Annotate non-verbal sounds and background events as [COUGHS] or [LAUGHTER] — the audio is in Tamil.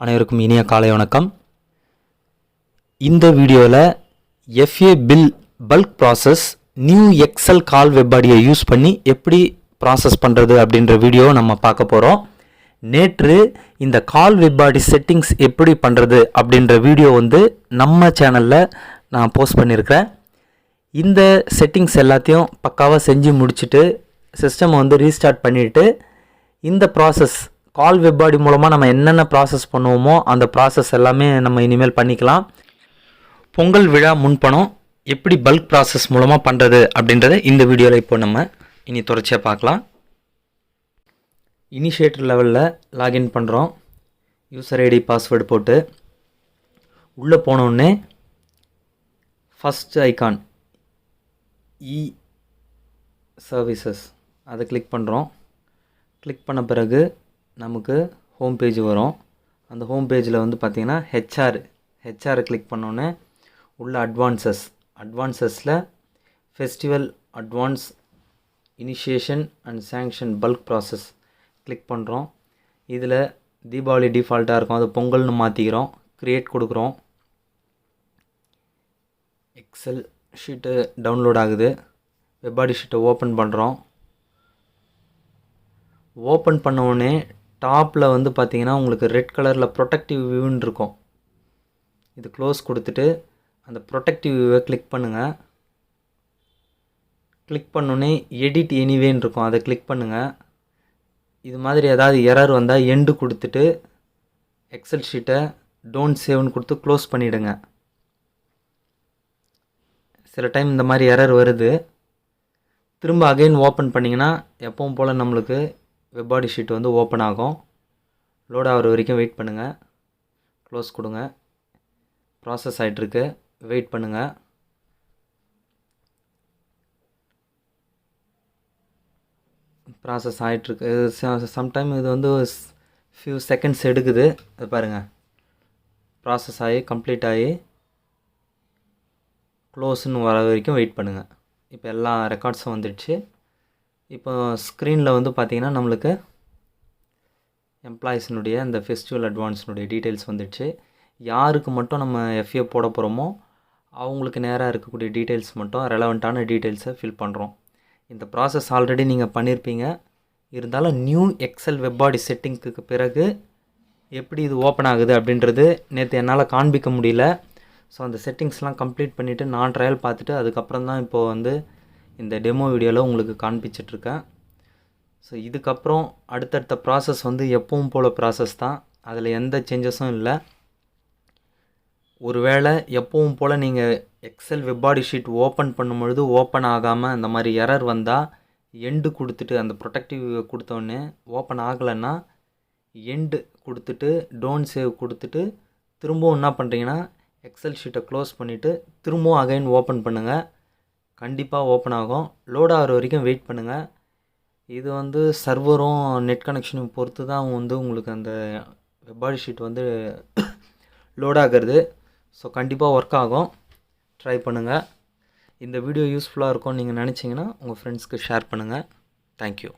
அனைவருக்கும் இனிய காலை வணக்கம். இந்த வீடியோவில் FA bill bulk process new excel கால் வெப்பாடியை யூஸ் பண்ணி எப்படி ப்ராசஸ் பண்ணுறது அப்படின்ற வீடியோ நம்ம பார்க்க போகிறோம் நேற்று இந்த கால் வெப்பாடி செட்டிங்ஸ் எப்படி பண்ணுறது அப்படின்ற வீடியோ வந்து நம்ம சேனலில் நான் போஸ்ட் பண்ணியிருக்கிறேன் இந்த செட்டிங்ஸ் எல்லாத்தையும் பக்காவாக செஞ்சு முடிச்சுட்டு சிஸ்டம் வந்து ரீஸ்டார்ட் பண்ணிவிட்டு இந்த ப்ராசஸ் கால் வெப்பாடி மூலமாக நம்ம என்னென்ன ப்ராசஸ் பண்ணுவோமோ அந்த ப்ராசஸ் எல்லாமே நம்ம இனிமேல் பண்ணிக்கலாம். பொங்கல் விழா முன்பணம் எப்படி பல்க் ப்ராசஸ் மூலமாக பண்ணுறது அப்படின்றத இந்த வீடியோவில் இப்போ நம்ம இனி தொடர்ச்சியாக பார்க்கலாம். இனிஷியேட்டர் லெவலில் லாகின் பண்ணுறோம் யூசர் ஐடி பாஸ்வேர்டு போட்டு உள்ளே போனோடனே ஃபஸ்ட் ஐக்கான் இ சர்வீசஸ் அதை கிளிக் பண்ணுறோம் கிளிக் பண்ண பிறகு நமக்கு ஹோம் பேஜ் வரும். அந்த ஹோம் பேஜில் வந்து பார்த்திங்கன்னா ஹெச்ஆர் ஹெச்ஆரை கிளிக் பண்ணோன்னே உள்ள advances அட்வான்சஸில் festival advance initiation and sanction bulk process click பண்ணுறோம் இதில் தீபாவளி டிஃபால்ட்டாக இருக்கும். அது பொங்கல்னு மாற்றிக்கிறோம் க்ரியேட் கொடுக்குறோம். எக்ஸல் ஷீட்டு டவுன்லோட் ஆகுது. வெப்பாடி ஷீட்டை ஓப்பன் பண்ணுறோம் ஓப்பன் பண்ணவுடனே டாப்பில் வந்து பார்த்தீங்கன்னா உங்களுக்கு ரெட் கலரில் ப்ரொடெக்டிவ் வியூன்னு இருக்கும். இது க்ளோஸ் கொடுத்துட்டு அந்த ப்ரொடெக்டிவ் வியூவை கிளிக் பண்ணுங்கள் கிளிக் பண்ணோன்னே எடிட் எனிவேன்னு இருக்கும். அதை கிளிக் பண்ணுங்கள் இது மாதிரி ஏதாவது எரர் வந்தால் எண்டு கொடுத்துட்டு எக்ஸல் ஷீட்டை டோன்ட் சேவ்னு கொடுத்து க்ளோஸ் பண்ணிவிடுங்க சில டைம் இந்த மாதிரி எரர் வருது. திரும்ப அகைன் ஓப்பன் பண்ணிங்கன்னா எப்பவும் போல் நம்மளுக்கு வெப் பாடி ஷீட் வந்து ஓப்பன் ஆகும். லோட் ஆகிற வரைக்கும் வெயிட் பண்ணுங்கள் க்ளோஸ் கொடுங்க. ப்ராசஸ் ஆகிட்டுருக்கு வெயிட் பண்ணுங்கள் ப்ராசஸ் ஆகிட்டுருக்கு சம்டைம் இது வந்து ஃபியூ செகண்ட்ஸ் எடுக்குது. அது பாருங்கள் ப்ராசஸ் ஆகி கம்ப்ளீட் ஆகி க்ளோஸ்ன்னு வர வரைக்கும் வெயிட் பண்ணுங்கள் இப்போ எல்லா ரெக்கார்ட்ஸும் வந்துடுச்சு. இப்போ ஸ்க்ரீனில் வந்து பார்த்திங்கன்னா நம்மளுக்கு எம்ப்ளாயீஸினுடைய அந்த ஃபெஸ்டிவல் அட்வான்ஸினுடைய டீட்டெயில்ஸ் வந்துடுச்சு. யாருக்கு மட்டும் நம்ம எஃப்ஏ போட போகிறோமோ அவங்களுக்கு நேராக இருக்கக்கூடிய டீட்டெயில்ஸ் மட்டும் ரெலவெண்ட்டான டீட்டெயில்ஸை ஃபில் பண்ணுறோம் இந்த ப்ராசஸ் ஆல்ரெடி நீங்கள் பண்ணியிருப்பீங்க இருந்தாலும் நியூ எக்ஸல் வெப்பாடி செட்டிங்க்கு பிறகு எப்படி இது ஓப்பன் ஆகுது அப்படின்றது நேற்று என்னால் காண்பிக்க முடியல. ஸோ அந்த செட்டிங்ஸ்லாம் கம்ப்ளீட் பண்ணிவிட்டு நான் ட்ரையல் பார்த்துட்டு அதுக்கப்புறம் தான் இப்போது வந்து இந்த டெமோ வீடியோவில் உங்களுக்கு காண்பிச்சிட்ருக்கேன். ஸோ இதுக்கப்புறம் அடுத்தடுத்த ப்ராசஸ் வந்து எப்பவும் போல் ப்ராசஸ் தான். அதில் எந்த சேஞ்சஸும் இல்லை. ஒருவேளை எப்பவும் போல் நீங்கள் எக்ஸல் வெப்பாடி ஷீட் ஓப்பன் பண்ணும் பொழுது ஓப்பன் ஆகாமல் அந்த மாதிரி எரர் வந்தால் எண்டு கொடுத்துட்டு அந்த ப்ரொடக்டிவ் கொடுத்தோடனே ஓப்பன் ஆகலைன்னா எண்டு கொடுத்துட்டு டோன்ட் சேவ் கொடுத்துட்டு திரும்பவும் என்ன பண்ணுறீங்கன்னா எக்ஸல் ஷீட்டை க்ளோஸ் பண்ணிவிட்டு திரும்பவும் அகைன் ஓப்பன் பண்ணுங்கள் கண்டிப்பாக ஓப்பன் ஆகும். லோட் ஆகிற வரைக்கும் வெயிட் பண்ணுங்கள் இது வந்து சர்வரும் நெட் கனெக்ஷனும் பொறுத்து தான் வந்து உங்களுக்கு அந்த வெப்பாடி ஷீட் வந்து [COUGHS] லோட் ஆகிறது. ஸோ கண்டிப்பாக ஒர்க் ஆகும். ட்ரை பண்ணுங்கள் இந்த வீடியோ யூஸ்ஃபுல்லாக இருக்கும்னு நீங்கள் நினச்சிங்கன்னா உங்கள் ஃப்ரெண்ட்ஸ்க்கு ஷேர் பண்ணுங்கள் தேங்க்யூ